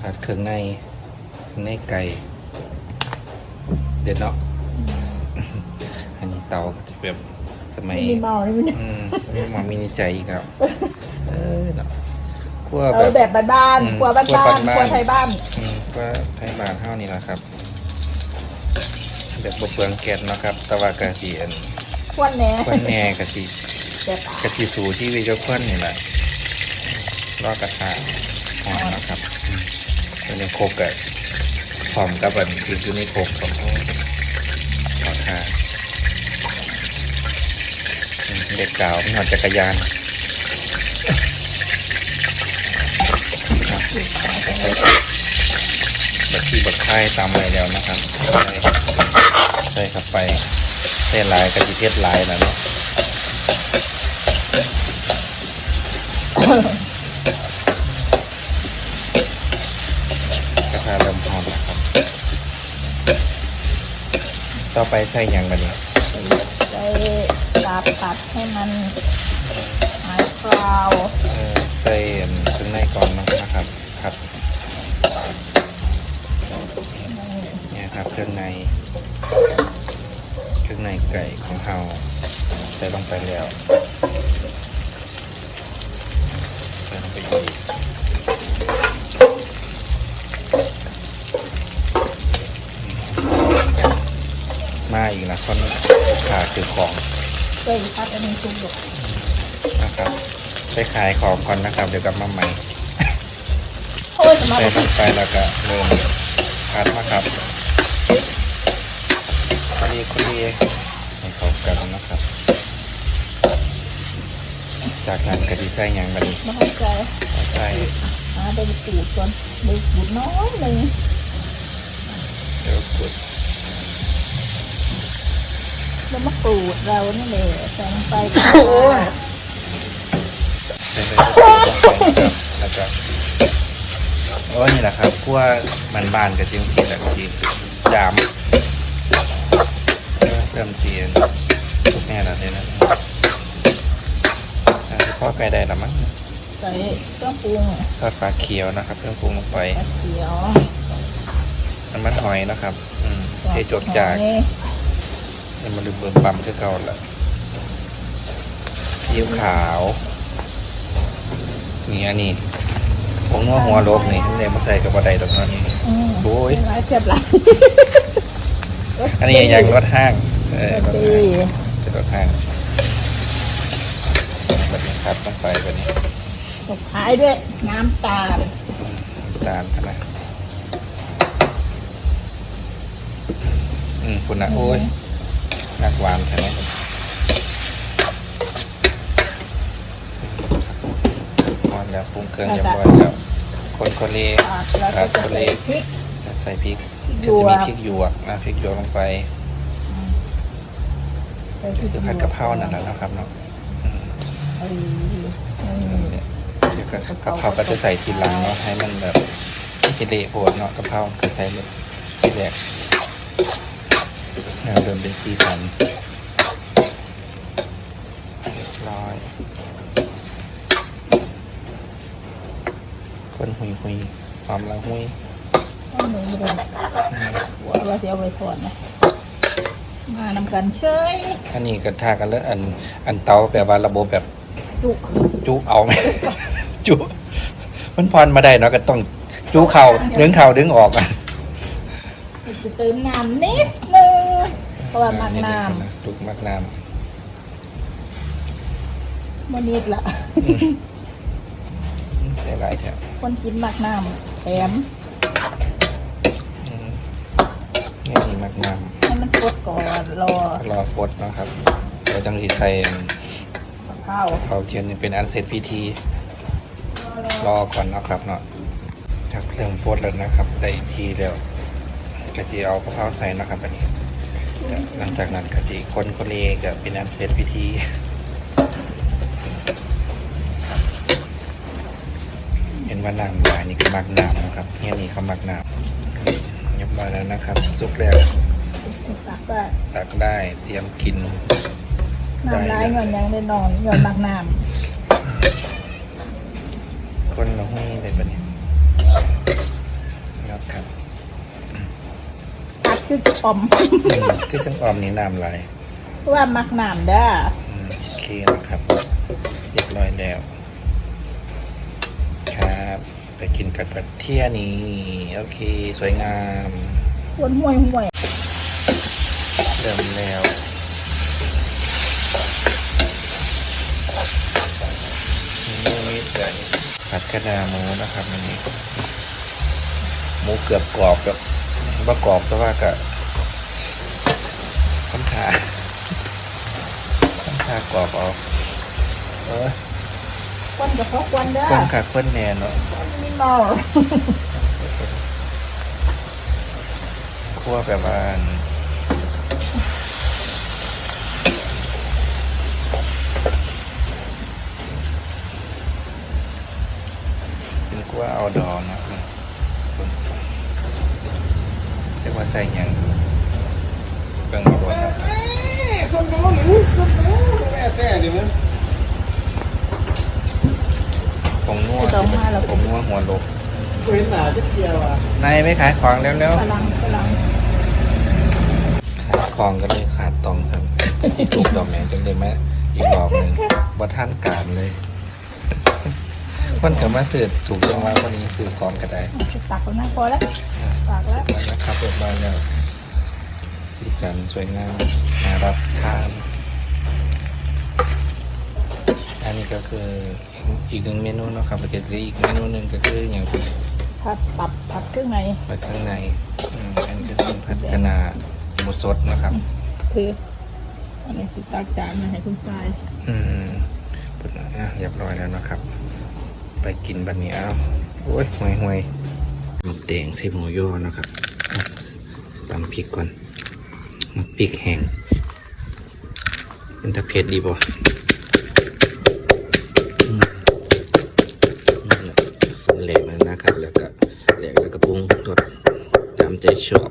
ผัดเครื่องในเครื่องในไก่เด็ดเนาะอันนี้เตาก็จะแบบสมัยมีเมาเลยมันอืมไม่มามีในใจอีกแล้วเออเนาะคั่วเอแบอบแบบบ้านอืมๆครัวบ้านครัวๆบ้านๆครัวไทยบ้านอืมก็ไทยบานเท่านี้แหละครับแบบบเปลืองแก๊สเนาะครับแต่ว่ากะทิอันควนแหน่ควันแหน่กะทิแต่ตากะทิสูที่วิจควันนี่แหละรอกระทะหอมนะครับ อืมเป็นในโคกกับหอมกับแบบที่อยู่ในโคกของขอทานเด็กกล่าวมีหอดจักรยานแบบที่บักไข่ตามไปแล้วนะครับใส่ใส่เข้าไปเส้นลายกะทิเทศลายนะเนาะ กระทะเริ่มหอมแล้วครับ ต่อไปใส่หยังบันนี้ใส่ตาผัดให้มันหายคราวเออใส่อันเครื่องในก่อนนะครับครับเนี่ยครับเครื่องใน เครื่องในไก่ของเราใส่ลงไปแล้วใส่ลงไปอีก มาอีกนะคนขาคือของใส่ผัดอันนี้ชุบดอกนะครับ ไปขายของก่อนนะครับ เดี๋ยวกลับมาใหม่โอ้ยจะมาใส่ลงไปแล้วก็เริ่มพัดนะครับคนดีคนดีให้เข้ากันนะครับ จากนั้นกะทิใส่หยังบัดนี้ไม่เข้าใจใส่หาใบมะกรูดก่อนใบมะกรูดน้อยหนึ่งเดี๋ยวกด ใบมะกรูดเรานี่แหละใส่ลงไปใส่ไปครับแล้วก็โอ้ยนี่แหละครับพวกมันบานๆกับจิ้งจีแหละจีจามเออเริ่มเจียนทุกแม่แล้วเนี่ยนะอ่าพ่อไก่ได้ละมั้งใส่เครื่องปรุงทอดปลาเขียวนะครับเครื่องปรุงลงไปกระเทียมน้ำมันหอยนะครับอืมเทจดจาก นี่มันลืมเบิ่มปั๊มคือเก่าละซีอิ๊วขาวนี่อันนี้ผงนัวหัวโลกนี่เนี่ยมาใส่กับบัไดตรงนั้นนี่อืมโอ้ยหลายเทียบหลายอันนี้อย่างรถห้างเออรถดีห้างเป็นรถห้างแบบนี้ครับต้องไปแบบนี้สุดท้ายด้วยน้ำตาลตาลนะอืมคุณนะโอ้ย นักหวานใช่ไหมพอนแล้วปรุงเครื่องเรียบร้อยแล้วคนคนเลอะแล้วก็จะใส่พริกใส่พริกหก็ยวจะมีกพริกหยวกนะพริกหยวกลงไปใส่พริกคือผัดกะเพรานั่นแหละนะครับเนาะอืมเออเออเนี่ยเดี๋ยวก็กะเพราก็จะใส่ทีหลังเนาะให้มันแบบไม่กิเละโผดเนาะกะเพราคือใส่เลยทีแรก แล้วเริ่มเป็นสีสันเรียบร้อย คนหุยหุยๆความละหุยเอาหนูไปเลยอืมว่าว่าจะเอาไปทอดนะมานำกันเชยอันนี้ก็ทากันแล้วอัน อันเตาแบบว่าระบบแบบจุจุเอาไหมจุมันพรมาได้เนาะก็ต้องจุเข่าดึงเข่าดึงออกอะจะเติมน้ำนิดนึง เพราะว่ามันน้จุกมากน้ำมันนิดละำเสียหลายแถวคนกินมากน้ำแถมอืมนี่มีมากน้ให้มันกดก่อนรอำรอปลดเนาะครับเราจังรีใส่ข้าวเขาเทียนนี่เป็นอันเสร็จพิธี รอก่อนเนาะครับเนาะครับเครื่องปลดแล้วนะครับ ได้ทีแล้วกะจีเอากะเพราใส่นะครับอันนี้ หลังจากนั้นกะจีคนคนเลจะเป็นอันเสร็จพิธีเห็นว่าน้ำลายนี่คือมักน้ำนะครับเฮียนี่เขามักน้ำเรียบร้อยแล้วนะครับซุปแล้วตักได้ตักได้เตรียมกินน้ำลายเงินยังได้นอนเงินมากน้คนละห้อยเลยปะเนี่ยำ คือออมอืมคือจังออมนี่น้ำไหลายว่ามักน้ำเด้ออืมโอเคนะครับเรียบร้อยแล้ว ครับ ไปกินกับกระเทียนี้โอเค สวยงามห่วนห่วยห่วยเริ่มแล้วนี่มีเกิดผัดกระดาหมูนะครับอันนี้หมูเกือบกรอบแบบ ว่ากรอบแต่ว่าก็ค่อนข้างค่อนข้างกรอบเอาเออควันกับพกควันเด้อคนขาคนแน่เนาะมินอลคั่วแบบว่าอันเป็นคั่วเอาดองเนาะ เรียกว่าใส่หยังเบิ่งมาบนนะคนรู้หรือคนรู้แม่แต่ดิมึงผงนัวผงนัวหัวลบกูเห็นหนาจะเดียวอะนายไม่ขายของแล้วแล้วพลังพลังขายของก็เลยขาดตองซ้ำที่สุกดอกแหนจนเลยแม่อีกรอบหนึ่งว่าท่านการเลย คนเกิดมาสืบถูกจังหวะวันนี้สืบของก็ได้ตักคนหน้าพอแล้วตักแล้วแล้วนะครับเรียบร้อยแล้วสีสันสวยงามน่ารับทาน อันนี้ก็คืออีกหนึ่งเมนูเนาะครับแล้วก็อีกเมนูหนึ่งก็คืออย่างที่ผัดปับผัดเครื่องในไปข้างในอืมอันนี้ก็คือพัฒนาหมูสดนะครับ คืออันนี้สิตักจานมาให้คุณทรายอืมปุ๊บอะเรียบร้อยแล้วนะครับ ไปกินบันนี้เอาโอ้ยห่วยห่วยหมึกแดงใส่หมูย่อนะครับตำพริกก่อนหมักพริกแห้งเป็นตะเพ็ดดีบ่อืมนั่นแหละแหลกแล้วนะครับ แล้วก็แหลกแล้วก็ปรุงรสตามใจชอบ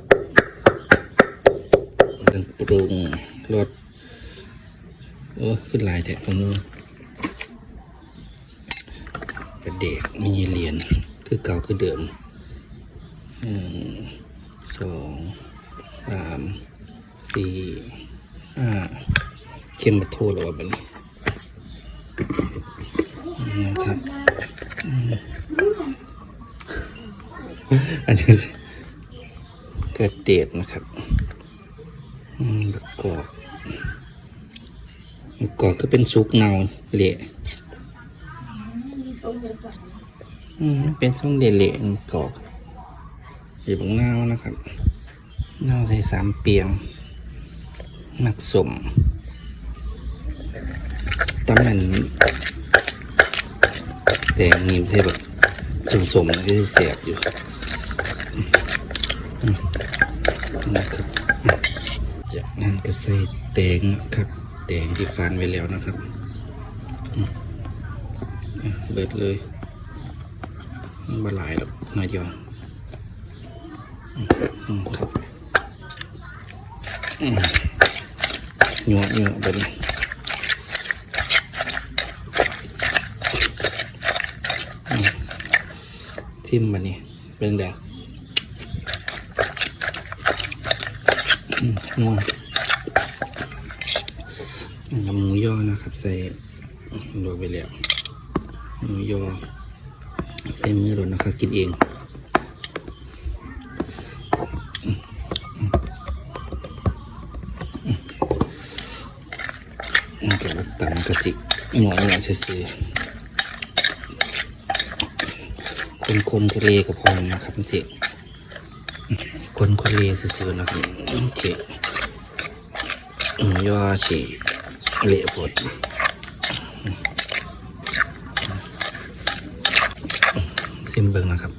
ต้องปรุงรส โอ้ขึ้นหลายแถะตรงนู้นเป็นเด็กมีเหรียญคือเก่าคือเดิม หนึ่งสองสามสี่ห้าเข้มมาโทษแล้ววะบัดนี้นะครับอันนี้เกิดเดดนะครับอืมประกอบก่อนก็เป็นซุกเนาเละอืมเป็นช่องเละๆกรอกอ ยู่บนเงานะครับเงาใส่สามเปียงหมักสมตำมันแต่นิ่มใส่แบบสมๆมันก็จะเสียบอยู่นะครับจากนั้นก็ใส่แตงครับแตงที่ฟันไว้แล้วนะครับเบิดเลยบหลายหรอกหน่อยเดียวอืมอืม ครับอืมหยวกหยวกแบบนี้ทิมมานี่เป็นแบบง่วงน้ำหมูย่อนะครับ ใส่โรยไปแล้วหมูย่อใส่มือรถนะครับ กินเอง มันก็รักตำกะจิหน่อยหน่อยซื่อๆคนคมทะเลกับพอนะครับเจ๊คนทะเลซื่อๆนะครับเจ๊ย่อเจ๊เละปวดซิมเบิงนะครับ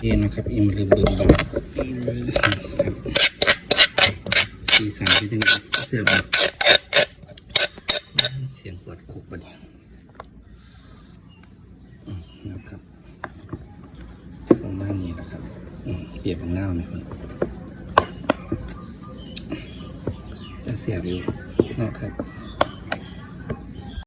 เย็นนะครับ อิมลืมเบิง บครับสีสันที่ถึงเสียบแบบเสียงเปิดคุกปะเนี่ยนะครับประมาณนี้นะครับเปียบของหน้าไหมคุณเสียบอยู่นะครับ